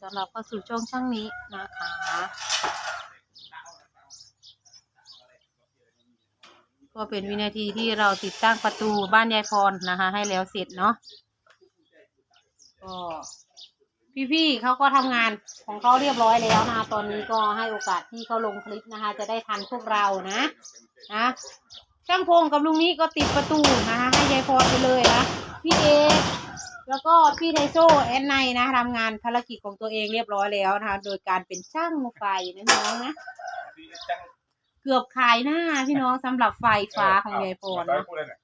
ต้อนรับเข้าสู่ช่องช่างนี้นะคะ ก็เป็นวินาทีที่เราติดตั้งประตูบ้านยายพรนะคะ ให้แล้วเสร็จเนาะก็พี่ๆเขาก็ทำงานของเขาเรียบร้อยแล้วนะคะตอนนี้ก็ให้โอกาสที่เขาลงคลิปนะคะ จะได้ทันพวกเรานะนะช่างพงกับลุงนี้ก็ติดประตูนะคะให้ยายพรไปเลยนะพี่เอก แล้วก็พี่ไทโซแอนไนนะทำงานภารกิจของตัวเองเรียบร้อยแล้วนะคะ โดยการเป็นช่างไฟนะพี่น้องนะเกือบขายหน้าพี่น้องสำหรับไฟฟ้าของยายพรต่อยนะพูดเลยเนี่ย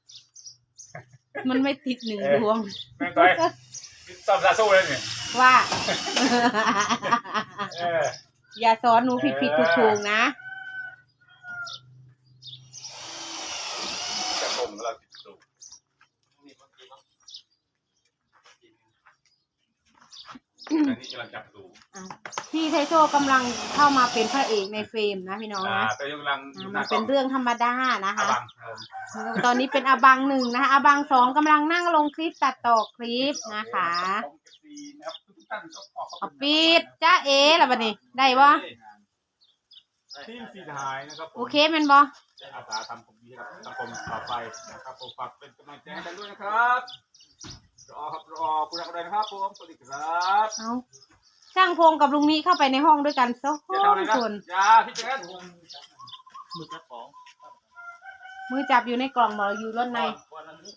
มันไม่ติดหนึ่งดวงแม่งต่อยตอบซาสู้เลยเนี่ยว่าเอออย่าสอนหนูผิดผิดถูกถูกๆนะจะผมเราติดสู อันนี้กำลังจับดูอะพี่ไทโซกำลังเข้ามาเป็นพระเอกในเฟรมนะพี่น้องอ่านะแต่ยังกำลังอะหมัน้านกล้เป็อนงเรื่องธรรมดานะอาคะ บังครับตอนนี้เป็นอบังหนึ่งนะคะอบังสองกำลังนั่งลงคลิปตัดต่อคลิปนะคะผมเอฟซีนะครับทุกท่านก็ขอขอบเอาคุณปิดจ้าเอ๋ละบัดนี้ได้บ่ทีมสีทายนะครับผมโอเคแมันบ่อาสาทำผมดีให้กับสังคมต่อไปนะครับผมฝากเป็นกำลังใจให้กันด้วยนะครับ รอครับรอคุณอะไรนะครับผมสวัสดีครับเอาช่างพงกับลุงนี้เข้าไปในห้องด้วยกันสองอย่าทำอะไรนะคนอย่าพี่แจ๊คมือเจ้าของมือจับอยู่ในกล่องบอกอยู่รถในวันนี้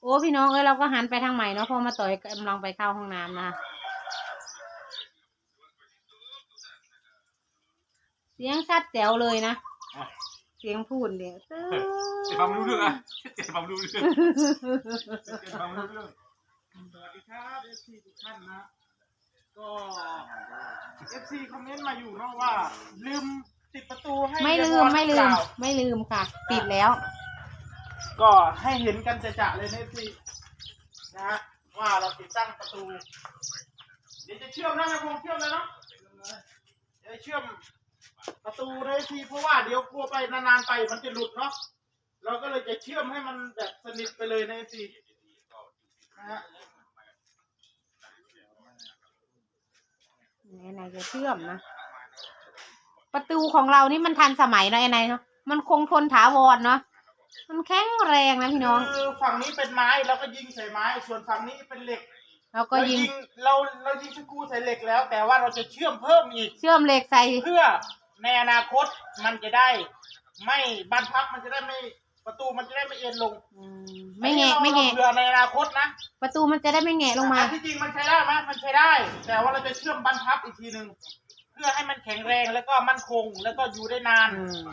โอ้พี่น้องเอ้ยเราก็หันไปทางใหม่เนาะเพอมาต่อยกำลังไปเข้าห้องน้ำนะเสียงชัดแจ๋วเลยนะเสียงพูดเนี่ยตื้อเจ็บฟังไม่รู้เรื่องอะเจ็บฟังไม่รู้เรื่องเจ็บฟังไม่รู้เรื่องสวัสดีครับเอฟซีทุกท่านนะ ก็เอฟซีคอมเมนต์มาอยู่เนาะว่า ลืมติดประตูให้ไม่ลืเรียมบร้อยไม่ลืหรือมเปล่าไม่ลืมค่ะปิดแล้ว ก็ให้เห็นกันจะๆเลยนะเอฟซีนะฮะว่าเราติดตั้งประตู เดี๋ยวจะเชื่อมนะแม่พงเชื่อมเลยเนาะเดี๋ยวเชื่อม ประตูเลยทีเพราะว่าเดี๋ยวกลัวไปนานๆไปมันจะหลุดเนาะเราก็เลยจะเชื่อมให้มันแบบสนิทไปเลยนะเอฟซีนะฮะไหนๆจะเชื่อมนะ ประตูของเรานี่มันทันสมัยเนาะไอ้นายเนาะมันคงทนถาวรเนาะมันแข็งแรงนะพี่น้อง คือฝั่งนี้เป็นไม้เราก็ยิงใส่ไม้ ส่วนฝั่งนี้เป็นเหล็กเราก็ยิงเราเรายิงสกรูใส่เหล็กแล้ว แต่ว่าเราจะเชื่อมเพิ่มอีก เชื่อมเหล็กใส่เพื่อ ในอนาคตมันจะได้ ไม่บานพับมันจะได้ไม่ประตูมันจะได้ไม่เอ็นลงอืมไม่แงะไม่แงะเผื่อในอนาคตนะประตูมันจะได้ไม่แงะลงมา อันที่จริงมันใช้ได้ไหมมันใช้ได้ แต่ว่าเราจะเชื่อมบานพับอีกทีหนึ่งเพื่อให้มันแข็งแรงแล้วก็มั่นคงแล้วก็อยู่ได้นานอืม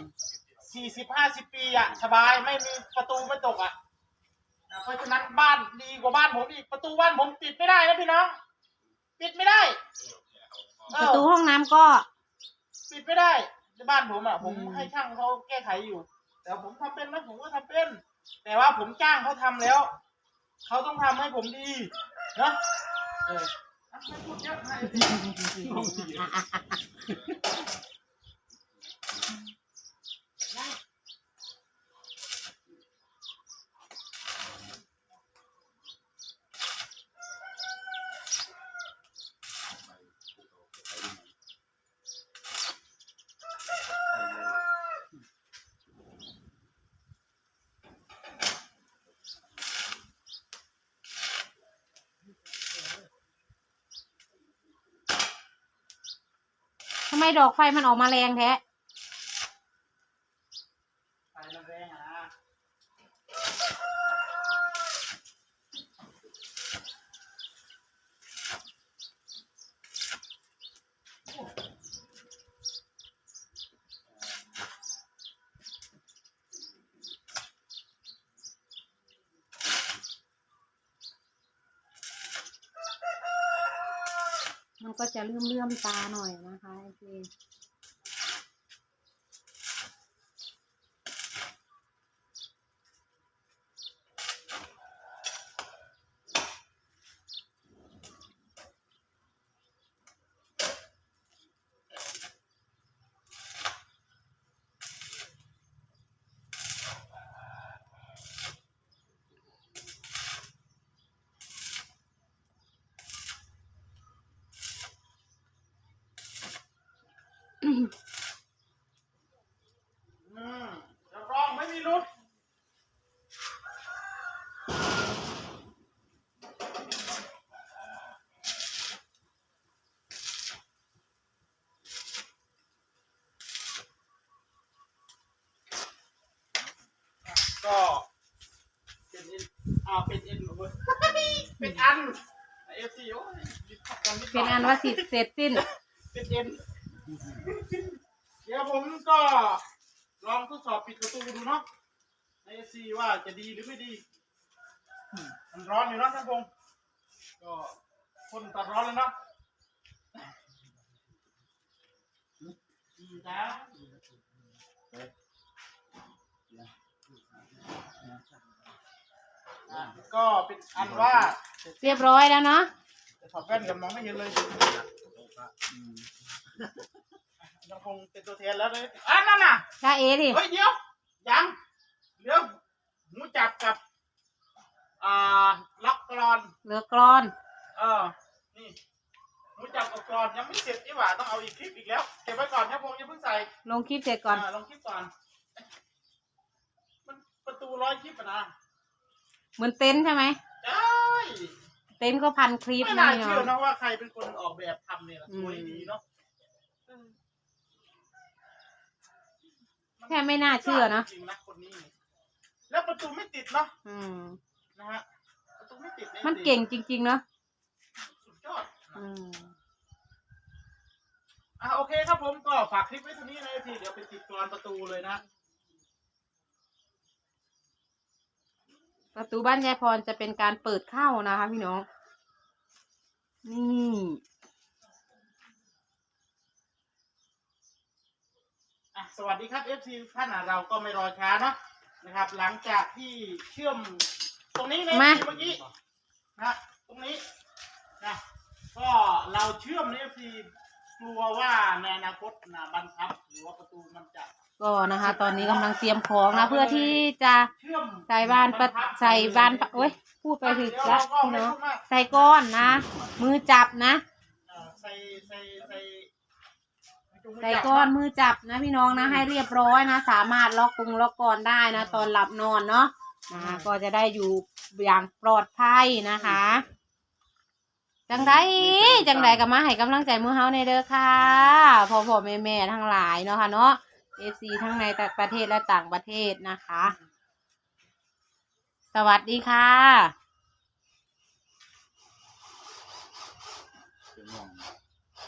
สี่สิบห้าสิบปีอะสบายไม่มีประตูไม่ตกอะอะเพราะฉะนั้นบ้านดีกว่าบ้านผมอีกประตูบ้านผมปิดไม่ได้นะพี่น้องปิดไม่ได้เอประอตูห้องน้ำก็ปิด ไม่ได้ในบ้านผมอะ ผมอืม ให้ช่างเขาแก้ไขอยู่ แต่ผมทำเป็นไหมผมก็ทำเป็น แต่ว่าผมจ้างเขาทำแล้ว เขาต้องทำให้ผมดีเนาะเอออะไม่พูดเยอะให้ทำ ไมดอกไฟมันออกมาแรงแท้ ไปแรงๆอะนะ มันก็จะเลื่อมเลื่อมตาหน่อยนะคะโอเค รับรองไม่มีรุดก็เป็นเอ็นอ่าเป็นเอ็นเว้ยเป็นอันเอฟซีโอ้ยยึดขัดกันนิดหเป็นยอันว่าสิเสร็จสิ้น เป็นเอ็น เดี๋ยวผมก็ลองทดสอบปิดประตูดูเนาะในเอฟซีว่าจะดีหรือไม่ดีอืมมันร้อนอยู่เนาะท่านพงศ์ก็คนตัดร้อนเลยเนาะอืมจ้าอะก็เป็นอันว่าเรียบร้อยแล้วเนาะจะถอดแว่นกันมองไม่เห็นเลย ยังคงเป็นตัวแทนแล้วเลยอะนั่นน่ะจ้าเอดิเฮ้ยเดี๋ยวยังเดี๋ยวหมูจับกับอ่าล็อกกรอนเหลือกรอน เออนี่หมูจับกับกรอนยังไม่เสร็จนี่หว่าต้องเอาอีกคลิปอีกแล้วเก็บไว้ก่อนนะพงษ์อย่าเพิ่งใส่ลงคลิปเสร็จก่อนาลองคลิปก่อน มันประตูร้อยคลิปอะนะเหมือนเต็นท์ใช่ไหมใช่เต็นท์ก็พันคลิปไม่นะน่าพี่น้เชื่ออง นะว่าใครเป็นคนออกแบบทำเนี่ยล่ะอืสมวยดีเนาะ แค่ไม่น่าเชื่อนะจริงๆนะคนนี้นี่แล้วประตูไม่ติดเนาะอืมนะฮะประตูไม่ติดยมันเก่งจริง ๆ เนาะสุดยอดอืมอะโอเคครับผมก็ฝากคลิปไว้เท่านี้นะทีเดี๋ยวไปติดกรอนประตูเลยนะประตูบ้านยายพรจะเป็นการเปิดเข้านะคะพี่น้อง นี่ อะ สวัสดีครับ FC ท่านอะเราก็ไม่รอช้าเนาะนะครับ หลังจากที่เชื่อมตรงนี้ในมา เมื่อกี้นะตรงนี้นะก็เราเชื่อมใน FC กลัวว่าในอนาคตนะบันทับหรือว่าประตูมันจะก็นะคะ ตอนนี้กำลังเตรียมของนะ เพื่อที่จะเชื่อมใส่บ้านปะทับใส่บ้านปะโอ้ยพูดไปถึงเดี๋ยวละเราก็พี่ไม่น้องพูดมากใส่ก้อนนะ มือจับนะอ่าใส่ใส่ใส่จุงมื ใส่จับก้อนมือจับนะพี่น้องนะให้เรียบร้อยนะ สามารถล็อกกรุงล็อกก่อนได้นะ ตอนหลับนอนเนาะนะก็จะได้อยู่อย่างปลอดภัยนะคะ จังไดจังไดก็มาให้กำลังใจมือเฮาในเด้อค่ะพ่อพ่อแม่แม่ทั้งหลายเนาะค่ะเนาะเอซีทั้งในประเทศและต่างประเทศนะคะ สวัสดีค่ะ